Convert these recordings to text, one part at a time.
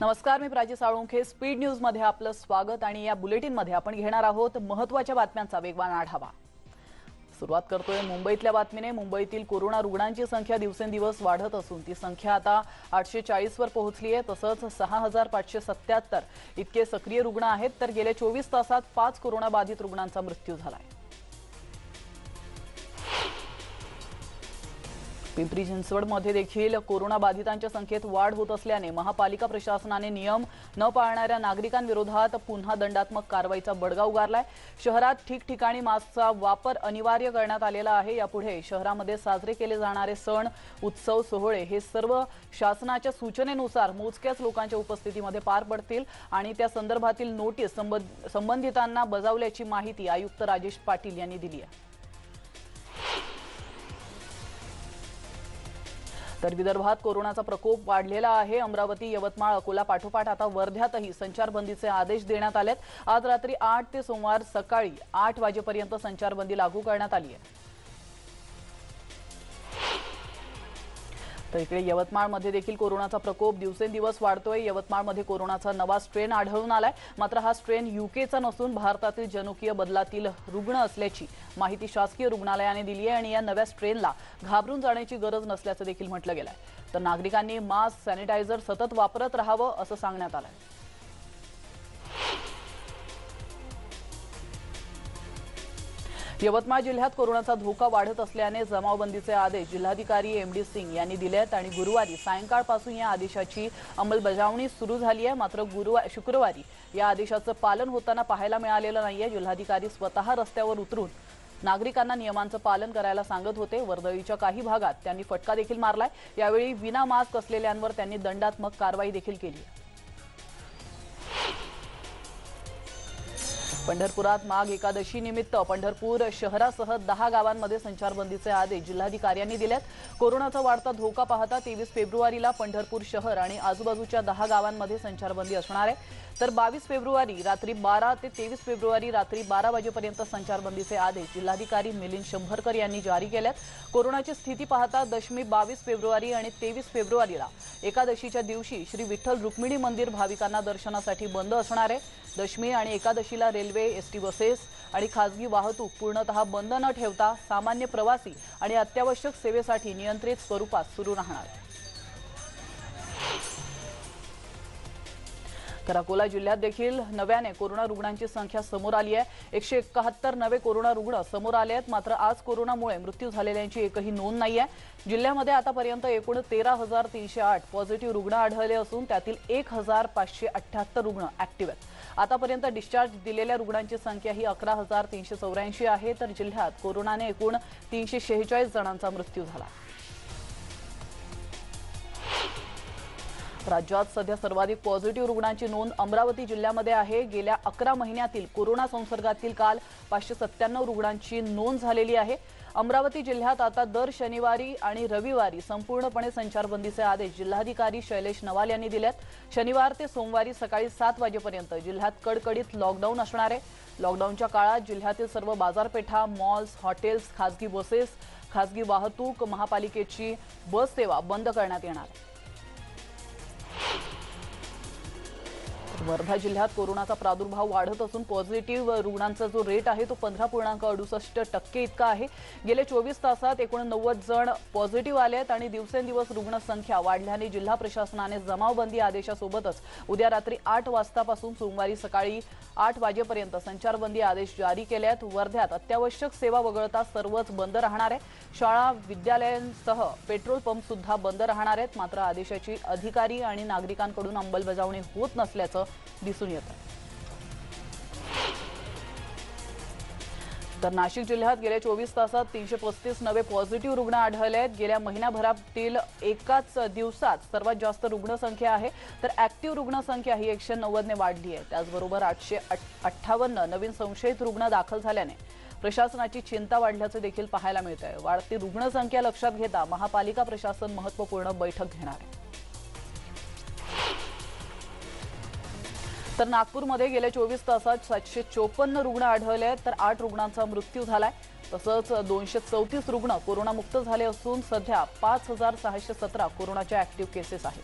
नमस्कार मी प्राची साळुंखे. स्पीड न्यूजमध्ये आपलं स्वागत आणि या बुलेटिनमध्ये आपण घेणार आहोत महत्त्वाच्या बातम्यांचा वेगवान आढावा. सुरुवात करतोय मुंबईतल्या बातमीने. मुंबईतील कोरोना रुग्णांची संख्या दिवसेंदिवस वाढत असून ती संख्या आता आठशे चाळीसवर पोहोचली आहे तसंच सहा हजार पाचशे सत्याहत्तर इतके सक्रिय रुग्ण आहेत तर गेल्या चोवीस तासात पाच कोरोनाबाधित रुग्णांचा मृत्यू झालाय. पिंपरी चिंचवडमध्ये देखील कोरोना बाधितांच्या संख्येत वाढ होत असल्याने महापालिका प्रशासनाने नियम न पाळणाऱ्या नागरिकांविरोधात पुन्हा दंडात्मक कारवाईचा बडगा उगारलाय. शहरात ठिकठिकाणी मास्कचा वापर अनिवार्य करण्यात आलेला आहे. यापुढे शहरामध्ये साजरे केले जाणारे सण उत्सव सोहळे हे सर्व शासनाच्या सूचनेनुसार मोजक्याच लोकांच्या उपस्थितीमध्ये पार पडतील आणि त्या संदर्भातील नोटीस संबंध- संबंधितांना बजावल्याची माहिती आयुक्त राजेश पाटील यांनी दिली आहे. तर विदर्भात कोरोनाचा प्रकोप वाढलेला आहे. अमरावती यवतमाळ अकोला पाठोपाठ आता वर्ध्यातही संचारबंदीचे आदेश देण्यात आलेत. आज रात्री आठ ते सोमवार सकाळी आठ वाजेपर्यंत संचारबंदी लागू करण्यात आली आहे. तर इकडे यवतमाळमध्ये देखील कोरोनाचा प्रकोप दिवसेंदिवस वाढतोय. यवतमाळमध्ये कोरोनाचा नवा स्ट्रेन आढळून आलाय. मात्र हा स्ट्रेन युकेचा नसून भारतातील जनुकीय बदलातील रुग्ण असल्याची माहिती शासकीय रुग्णालयाने दिली आहे आणि या नव्या स्ट्रेनला घाबरून जाण्याची गरज नसल्याचं देखील म्हटलं गेलंय. तर नागरिकांनी मास्क सॅनिटायझर सतत वापरत राहावं असं सांगण्यात आलंय. यवतमाळ जिल्ह्यात कोरोनाचा धोका वाढत असल्याने जमावबंदीचे आदेश जिल्हाधिकारी एम डी सिंग यांनी दिले आहेत आणि गुरुवारी सायंकाळपासून या आदेशाची अंमलबजावणी सुरू झाली आहे. मात्र गुरुवार शुक्रवारी या आदेशाचं पालन होताना पाहायला मिळालेलं नाहीये. जिल्हाधिकारी स्वतः रस्त्यावर उतरून नागरिकांना नियमांचं पालन करायला सांगत होते. वर्दळीच्या काही भागात त्यांनी फटका देखील मारलाय. यावेळी विना मास्क असलेल्यांवर त्यांनी दंडात्मक कारवाई देखील केली आहे. पंढरपुरात माघ एकादशी निमित्त पंढरपूर शहरासह दहा गावांमध्ये संचारबंदीचे आदेश जिल्हाधिकाऱ्यांनी दिलेत. कोरोनाचा वाढता धोका पाहता तेवीस फेब्रुवारीला पंढरपूर शहर आणि आजूबाजूच्या दहा गावांमध्ये संचारबंदी असणार आहे. तर बावीस फेब्रुवारी रात्री बारा ते तेवीस फेब्रुवारी रात्री बारा वाजेपर्यंत संचारबंदीचे आदेश जिल्हाधिकारी मिलिंद शंभरकर यांनी जारी केलेत. कोरोनाची स्थिती पाहता दशमी बावीस फेब्रुवारी आणि तेवीस फेब्रुवारीला एकादशीच्या दिवशी श्री विठ्ठल रुक्मिणी मंदिर भाविकांना दर्शनासाठी बंद असणार आहे. दशमी आणि एकादशीला रेल्वे एसटी बसेस आणि खासगी वाहतूक पूर्णतः बंद न ठेवता सामान्य प्रवासी आणि अत्यावश्यक सेवेसाठी नियंत्रित स्वरूपात सुरू राहणार. तर अकोला जिल्ह्यात देखील नव्याने कोरोना रुग्णांची संख्या समोर आली आहे. एकशे एकाहत्तर नवे कोरोना रुग्ण समोर आले आहेत. मात्र आज कोरोनामुळे मृत्यू झालेल्यांची एकही नोंद नाही आहे. जिल्ह्यामध्ये आतापर्यंत एकूण तेरा हजार तीनशे आठ पॉझिटिव्ह रुग्ण आढळले असून त्यातील एक हजार पाचशे अठ्ठ्याहत्तर रुग्ण ऍक्टिव्ह आहेत. आतापर्यंत डिस्चार्ज दिलेल्या रुग्णांची संख्या ही अकरा हजार तीनशे चौऱ्याऐंशी आहे. तर जिल्ह्यात कोरोनाने एकूण तीनशे शेहेचाळीस जणांचा मृत्यू झाला. राज्यात सध्या सर्वाधिक पॉझिटिव्ह रुग्णांची नोंद अमरावती जिल्ह्यामध्ये आहे. गेल्या अकरा महिन्यातील कोरोना संसर्गातील काल पाचशे सत्त्याण्णव रुग्णांची नोंद झालेली आहे. अमरावती जिल्ह्यात आता दर शनिवारी आणि रविवारी संपूर्णपणे संचारबंदीचे आदेश जिल्हाधिकारी शैलेश नवाल यांनी दिलेत. शनिवार ते सोमवारी सकाळी सात वाजेपर्यंत जिल्ह्यात कडकडीत लॉकडाऊन असणार आहे. लॉकडाऊनच्या काळात जिल्ह्यातील सर्व बाजारपेठा मॉल्स हॉटेल्स खासगी बसेस खासगी वाहतूक महापालिकेची बस सेवा बंद करण्यात येणार. आहे वर्धा जिल्ह्यात कोरोनाचा प्रादुर्भाव वाढत असून पॉझिटिव्ह रुग्णांचा जो रेट आहे तो पंधरा पूर्णांक अडुसष्ट टक्के इतका आहे. गेले चोवीस तासात एकोणनव्वद जण पॉझिटिव्ह आले आहेत आणि दिवसेंदिवस रुग्णसंख्या वाढल्याने जिल्हा प्रशासनाने जमावबंदी आदेशासोबतच उद्या रात्री आठ वाजतापासून सोमवारी सकाळी आठ वाजेपर्यंत संचारबंदी आदेश जारी केले आहेत. वर्ध्यात अत्यावश्यक सेवा वगळता सर्वच बंद राहणार आहे. शाळा विद्यालयांसह पेट्रोल पंप सुद्धा बंद राहणार आहेत. मात्र आदेशाची अधिकारी आणि नागरिकांकडून अंमलबजावणी होत नसल्याचं दिसून येत तर नाशिक जिल्ह्यात गेल्या चोवीस तासात तीनशे पस्तीस नवे पॉझिटिव्ह रुग्ण आढळले आहेत गेल्या महिनाभरातील एकाच दिवसात सर्वात जास्त रुग्णसंख्या आहे. तर ऍक्टिव्ह रुग्णसंख्या ही एकशे नव्वदने वाढली आहे. त्याचबरोबर आठशे अठ्ठावन्न नवीन संशयित रुग्ण दाखल झाल्याने प्रशासनाची चिंता वाढल्याचं देखील पाहायला मिळत आहे वाढती रुग्णसंख्या लक्षात घेता महापालिका प्रशासन महत्त्वपूर्ण बैठक घेणार आहे. तर नागपूरमध्ये गेल्या चोवीस तासात सातशे चोपन्न रुग्ण आढळले आहेत. तर आठ रुग्णांचा मृत्यू झालाय. तसंच दोनशे चौतीस रुग्ण कोरोनामुक्त झाले असून सध्या पाच हजार सहाशे सतरा कोरोनाच्या ऍक्टिव्ह केसेस आहेत.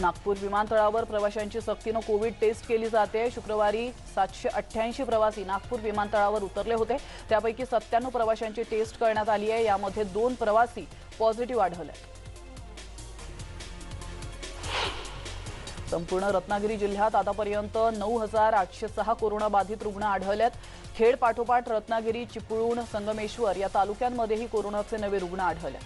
नागपूर विमानतळावर प्रवाशांची सक्तीनं कोविड टेस्ट केली जाते. शुक्रवारी सातशे अठ्ठ्याऐंशी प्रवासी नागपूर विमानतळावर उतरले होते. त्यापैकी सत्त्याण्णव प्रवाशांची टेस्ट करण्यात आली आहे. यामध्ये दोन प्रवासी पॉझिटिव्ह आढळले संपूर्ण रत्नागिरी जिल्ह्यात आतापर्यंत नऊ हजार आठशे सहा कोरोनाबाधित रुग्ण आढळल्यात खेड पाठोपाठ रत्नागिरी चिपळूण संगमेश्वर या तालुक्यांमध्येही कोरोनाचे नवे रुग्ण आढळलेत.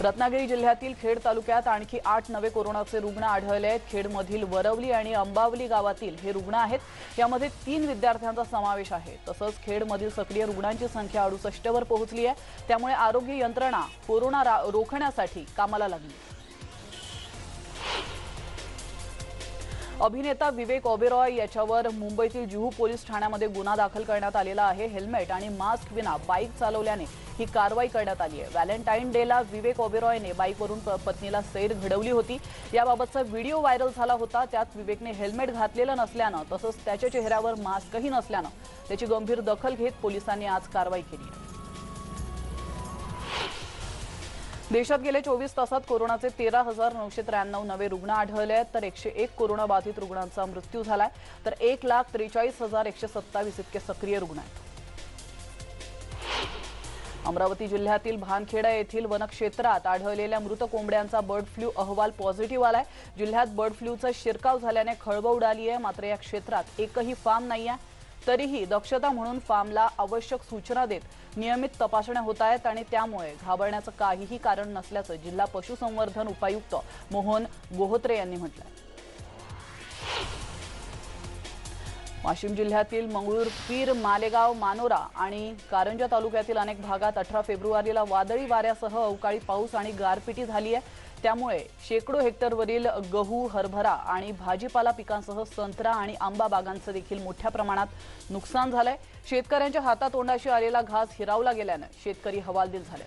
रत्नागिरी जिल्ह्यातील खेड तालुक्यात आणखी आठ नवे कोरोनाचे रुग्ण आढळले. आहेत खेडमधील वरवली आणि अंबावली गावातील हे रुग्ण आहेत. यामध्ये तीन विद्यार्थ्यांचा समावेश आहे. तसंच खेडमधील सक्रिय रुग्णांची संख्या अडुसष्टवर पोहोचली आहे. त्यामुळे आरोग्य यंत्रणा कोरोना रा- रोखण्यासाठी कामाला लागली. अभिनेता विवेक ओबेरॉय याच्यावर मुंबईतील जुहू पोलीस ठाण्यामध्ये गुन्हा दाखल करण्यात आलेला आहे. हेल्मेट आणि मास्क विना बाईक चालवल्याने ही कारवाई करण्यात आली आहे. व्हॅलेंटाईन डेला विवेक ओबेरॉयने बाईकवरून प- पत्नीला सैर घडवली होती. याबाबतचा व्हिडिओ व्हायरल झाला होता. त्यात विवेकने हेल्मेट घातलेलं नसल्यानं तसंच त्याच्या चेहऱ्यावर मास्कही नसल्यानं त्याची गंभीर दखल घेत पोलिसांनी आज कारवाई केली आहे. देशात गेले चोवीस तासात कोरोनाचे तेरा हजार नऊशे त्र्याण्णव नवे रुग्ण आढळले आहेत तर एकशे एक कोरोनाबाधित रुग्णांचा मृत्यू झालाय तर एक लाख त्रेचाळीस हजार एकशे सत्तावीस इतके सक्रिय रुग्ण आहेत. अमरावती जिल्ह्यातील भानखेडा येथील वनक्षेत्रात आढळलेल्या मृत कोंबड्यांचा बर्ड फ्लू अहवाल पॉझिटिव्ह आलाय. जिल्ह्यात बर्ड फ्लूचा शिरकाव झाल्याने खळबळ उडाली आहे मात्र या क्षेत्रात एकही फार्म नाही आहे तरीही दक्षता म्हणून फार्मला आवश्यक सूचना देत नियमित तपासण्या होत आहेत आणि त्यामुळे घाबरण्याचं काहीही कारण नसल्याचं जिल्हा पशुसंवर्धन उपायुक्त मोहन गोहोत्रे यांनी म्हटलंय. वाशिम जिल्ह्यातील मंगळूर पीर मालेगाव मानोरा आणि कारंजा तालुक्यातील अनेक भागात अठरा फेब्रुवारीला वादळी वाऱ्यासह अवकाळी पाऊस आणि गारपिटी झाली आहे त्यामुळे शेकडो हेक्टरवरील गहू हरभरा आणि भाजीपाला पिकांसह संत्रा आणि आंबा बागांचं देखील मोठ्या प्रमाणात नुकसान झालंय. शेतकऱ्यांच्या हातातोंडाशी आलेला घास हिरावला गेल्यानं शेतकरी हवालदिल झाले.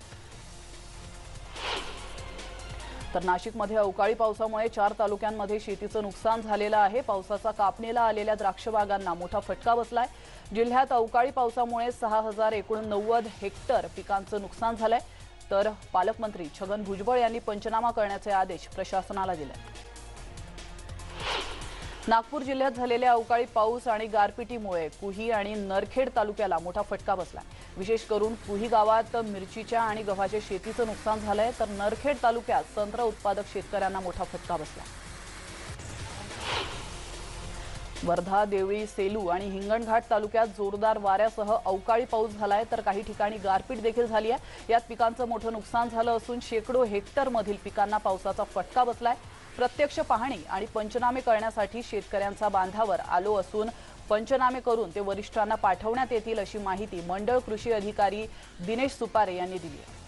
तर नाशिकमध्ये अवकाळी पावसामुळे चार तालुक्यांमध्ये शेतीचं नुकसान झालेलं आहे. पावसाचा कापणीला आलेल्या द्राक्ष बागांना मोठा फटका बसलाय. जिल्ह्यात अवकाळी पावसामुळे सहा हजार एकोणनव्वद हेक्टर पिकांचं नुकसान झालंय. तर पालकमंत्री छगन भुजबळ यांनी पंचनामा करण्याचे आदेश प्रशासनाला दिले. नागपूर जिल्ह्यात झालेल्या अवकाळी पाऊस आणि गारपिटीमुळे कुही आणि नरखेड तालुक्याला मोठा फटका बसला विशेष करून कुही गावात मिरचीच्या आणि गव्हाच्या शेतीचं नुकसान झालंय तर नरखेड तालुक्यात संत्रा उत्पादक शेतकऱ्यांना मोठा फटका बसला वर्धा देवळी सेलू आणि हिंगणघाट तालुक्यात जोरदार वाऱ्यासह अवकाळी पाऊस झालाय तर काही ठिकाणी गारपीट देखील झाली आहे. यात पिकांचं मोठं नुकसान झालं असून शेकडो हेक्टरमधील पिकांना पावसाचा फटका बसलाय. प्रत्यक्ष पाहणी आणि पंचनामे करण्यासाठी शेतकऱ्यांचा बांधावर आलो असून पंचनामे करून ते वरिष्ठांना पाठवण्यात येतील अशी माहिती मंडळ कृषी अधिकारी दिनेश सुपारे यांनी दिली आहे.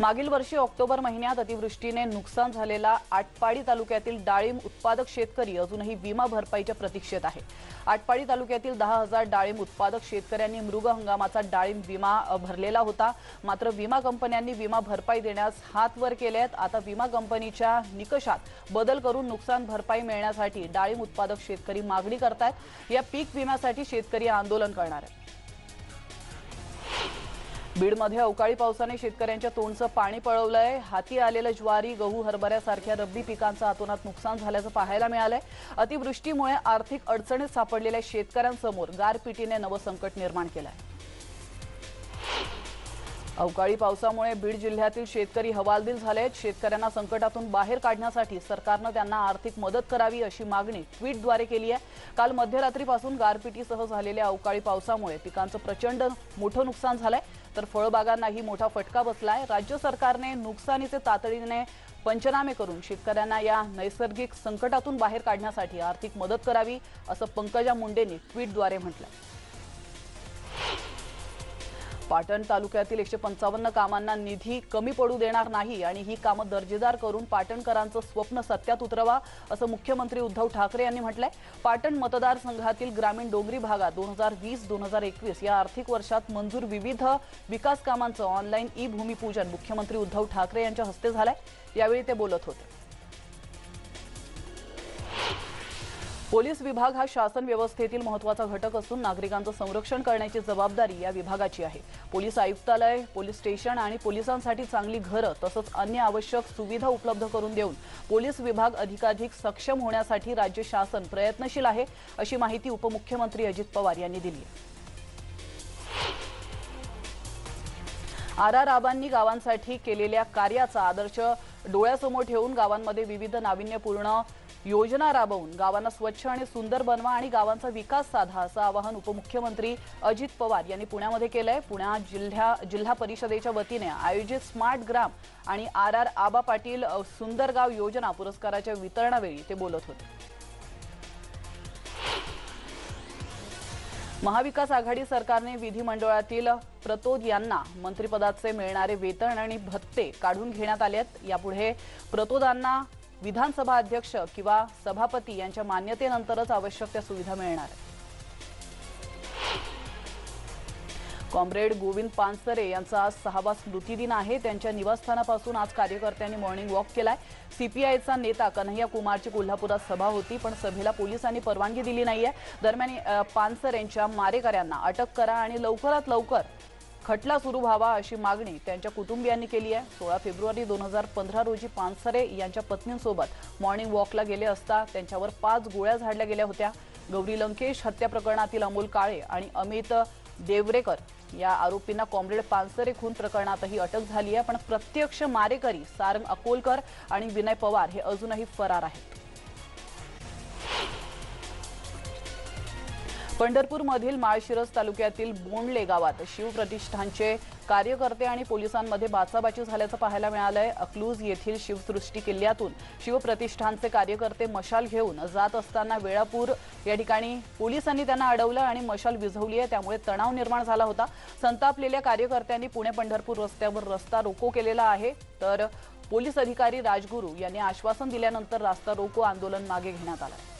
मागील वर्षी ऑक्टोबर महिन्यात अतिवृष्टीने नुकसान झालेला आटपाडी तालुक्यातील डाळिंब उत्पादक शेतकरी अजूनही विमा भरपाईच्या प्रतीक्षेत आहे. आटपाडी तालुक्यातील दहा हजार डाळिंब उत्पादक शेतकऱ्यांनी मृग हंगामाचा डाळिंब विमा भरलेला होता. मात्र विमा कंपन्यांनी विमा भरपाई देण्यास हात वर केले आहेत आता विमा कंपनीच्या निकषात बदल करून नुकसान भरपाई मिळण्यासाठी डाळिंब उत्पादक शेतकरी मागणी करतायत. या पीक विम्यासाठी शेतकरी आंदोलन करणार आहेत. बीडमध्ये अवकाळी पावसाने शेतकऱ्यांच्या तोंडचं पाणी पळवलंय. हाती आलेलं ज्वारी गहू हरभऱ्यासारख्या रब्बी पिकांचं अतोनात नुकसान झाल्याचं पाहायला मिळालंय. अतिवृष्टीमुळे आर्थिक अडचणीत सापडलेल्या शेतकऱ्यांसमोर गारपिटीने नवं संकट निर्माण केलंय. अवकाळी पावसामुळे बीड जिल्ह्यातील शेतकरी हवालदिल झाले आहेत शेतकऱ्यांना संकटातून बाहेर काढण्यासाठी सरकारनं त्यांना आर्थिक मदत करावी अशी मागणी ट्विटद्वारे केली आहे. काल मध्यरात्रीपासून गारपिटीसह झालेल्या अवकाळी पावसामुळे पिकांचं प्रचंड मोठं नुकसान झालंय. तर फळबागांनाही मोठा फटका बसलाय. राज्य सरकारने नुकसानीचे तातडीने पंचनामे करून शेतकऱ्यांना या नैसर्गिक संकटातून बाहेर काढण्यासाठी आर्थिक मदत करावी असं पंकजा मुंडेंनी ट्विटद्वारे म्हटलं पाटण तालुक्यातील एकशे पंचावन्न कामांना निधी कमी पडू देणार नाही आणि ही कामं दर्जेदार करून पाटणकरांचं स्वप्न सत्यात उतरवा असं मुख्यमंत्री उद्धव ठाकरे यांनी म्हटलंय. पाटण मतदारसंघातील ग्रामीण डोंगरी भागात दोन हजार वीस दोन हजार एकवीस या आर्थिक वर्षात मंजूर विविध विकास कामांचं ऑनलाईन ई भूमिपूजन मुख्यमंत्री उद्धव ठाकरे यांच्या हस्ते झालंय. यावेळी ते बोलत होते. पोलीस विभाग हा शासन व्यवस्थेतील महत्त्वाचा घटक असून नागरिकांचं संरक्षण करण्याची जबाबदारी या विभागाची आहे. पोलीस आयुक्तालय पोलीस स्टेशन आणि पोलिसांसाठी चांगली घरं तसंच अन्य आवश्यक सुविधा उपलब्ध करून देऊन पोलीस विभाग अधिकाधिक सक्षम होण्यासाठी राज्य शासन प्रयत्नशील आहे अशी माहिती उपमुख्यमंत्री अजित पवार यांनी दिली आर आर आबांनी गावांसाठी केलेल्या कार्याचा आदर्श डोळ्यासमोर ठेवून गावांमध्ये विविध नाविन्यपूर्ण योजना राबवून गावांना स्वच्छ आणि सुंदर बनवा आणि गावांचा विकास साधा असं आवाहन उपमुख्यमंत्री अजित पवार यांनी पुण्यामध्ये केलंय. पुण्या जिल्ह्या जिल्हा परिषदेच्या वतीने आयोजित स्मार्ट ग्राम आणि आर आर आबा पाटील सुंदरगाव सुंदर गाव योजना पुरस्काराच्या वितरणावेळी ते बोलत होते. महाविकास आघाडी सरकारने विधिमंडळातील प्रतोद यांना मंत्रिपदाचे मिळणारे वेतन आणि भत्ते काढून घेण्यात आले आहेत यापुढे प्रतोदांना विधानसभा अध्यक्ष किंवा सभापती यांच्या मान्यतेनंतरच आवश्यक त्या सुविधा मिळणार कॉम्रेड गोविंद पानसरे यांचा आज सहावा स्मृती दिन आहे. त्यांच्या निवासस्थानापासून आज कार्यकर्त्यांनी मॉर्निंग वॉक केलाय. सीपीआयचा नेता कन्हैया कुमारची कोल्हापुरात सभा होती पण सभेला पोलिसांनी परवानगी दिली नाहीये. दरम्यान पानसरेंच्या मारेकऱ्यांना अटक करा आणि लवकरात लवकर खटला सुरू व्हावा अशी मागणी त्यांच्या कुटुंबियांनी केली आहे. सोळा फेब्रुवारी दोन हजार पंधरा रोजी पानसरे यांच्या पत्नींसोबत मॉर्निंग वॉकला गेले असता त्यांच्यावर पाच गोळ्या झाडल्या गेल्या होत्या. गौरी लंकेश हत्या प्रकरणातील अमोल काळे आणि अमित देवरेकर या आरोपींना कॉम्रेड पानसरे खून प्रकरणातही अटक झाली आहे. पण प्रत्यक्ष मारेकरी सारंग अकोलकर आणि विनय पवार हे अजूनही फरार आहेत. पंढरपूरमधील माळशिरस तालुक्यातील बोंडले गावात शिवप्रतिष्ठानचे कार्यकर्ते आणि पोलिसांमध्ये बाचाबाची झाल्याचं पाहायला मिळालंय. अकलूज येथील शिवसृष्टी किल्ल्यातून शिवप्रतिष्ठानचे कार्यकर्ते मशाल घेऊन जात असताना वेळापूर या ठिकाणी पोलिसांनी त्यांना अडवलं आणि मशाल विझवली आहे त्यामुळे तणाव निर्माण झाला होता. संतापलेल्या कार्यकर्त्यांनी पुणे पंढरपूर रस्त्यावर रस्ता रोको केलेला आहे. तर पोलीस अधिकारी राजगुरू यांनी आश्वासन दिल्यानंतर रास्ता रोको आंदोलन मागे घेण्यात आलं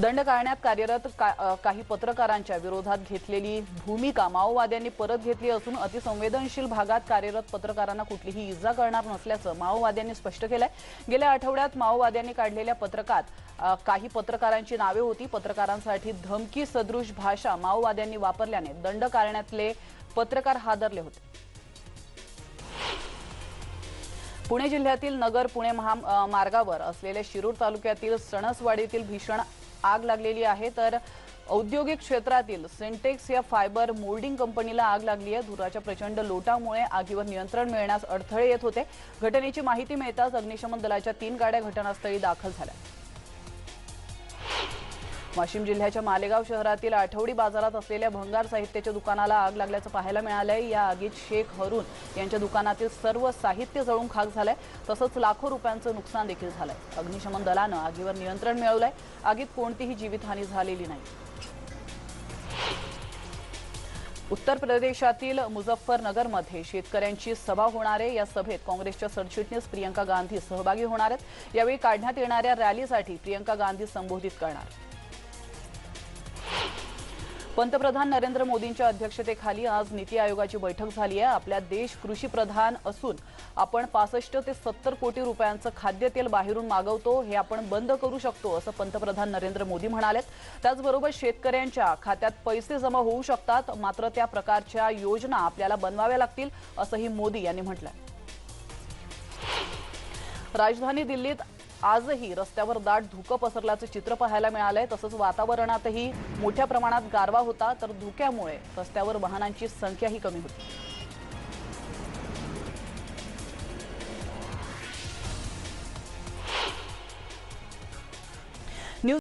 दंड काढण्यात कार्यरत का- काही पत्रकारांच्या विरोधात घेतलेली भूमिका माओवाद्यांनी परत घेतली असून अतिसंवेदनशील भागात कार्यरत पत्रकारांना कुठलीही इजा करणार नसल्याचं माओवाद्यांनी स्पष्ट केलंय. गेल्या आठवड्यात माओवाद्यांनी काढलेल्या पत्रकात काही पत्रकारांची नावे होती. पत्रकारांसाठी धमकी सदृश भाषा माओवाद्यांनी वापरल्याने दंड काढण्यातले पत्रकार हादरले होते. पुणे जिल्ह्यातील नगर पुणे महामार्गावर असलेल्या शिरूर तालुक्यातील सणसवाडीतील भीषण आग लागलेली आहे. तर औद्योगिक क्षेत्रातील सिंटेक्स या फायबर मोल्डिंग कंपनीला आग लागली आहे. धुराच्या प्रचंड लोटामुळे आगीवर नियंत्रण मिळण्यास अडथळे येत होते. घटनेची माहिती मिळताच अग्निशमन दलाच्या तीन गाड्या घटनास्थळी दाखल झाल्या. वाशिम जिल्ह्याच्या मालेगाव शहरातील आठवडी बाजारात असलेल्या भंगार साहित्याच्या दुकानाला आग लागल्याचं पाहायला मिळालंय. या आगीत शेख हरून यांच्या दुकानातील सर्व साहित्य जळून खाक झालंय. तसंच लाखो रुपयांचं नुकसान देखील झालंय. अग्निशमन दलानं आगीवर नियंत्रण मिळवलंय. आगीत कोणतीही जीवितहानी झालेली नाही. उत्तर प्रदेशातील मुझफ्फरनगरमध्ये शेतकऱ्यांची सभा होणार आहे. या सभेत काँग्रेसच्या सरचिटणीस प्रियंका गांधी सहभागी होणार आहेत. यावेळी काढण्यात येणाऱ्या रॅलीसाठी प्रियंका गांधी संबोधित करणार. पंतप्रधान नरेंद्र मोदींच्या अध्यक्षतेखाली आज नीती आयोगाची बैठक झाली आहे. आपल्या देश कृषी प्रधान असून आपण पासष्ट ते सत्तर कोटी रुपयांचं खाद्यतेल बाहेरून मागवतो हे आपण बंद करू शकतो असं पंतप्रधान नरेंद्र मोदी म्हणालेत. त्याचबरोबर शेतकऱ्यांच्या खात्यात पैसे जमा होऊ शकतात मात्र त्या प्रकारच्या योजना आपल्याला बनवाव्या लागतील असंही मोदी यांनी म्हटलंय. राजधानी दिल्लीत आजही रस्त्यावर दाट धुकं पसरल्याचं चित्र पाहायला मिळालंय. तसंच वातावरणातही मोठ्या प्रमाणात गारवा होता. तर धुक्यामुळे रस्त्यावर वाहनांची संख्याही कमी होती.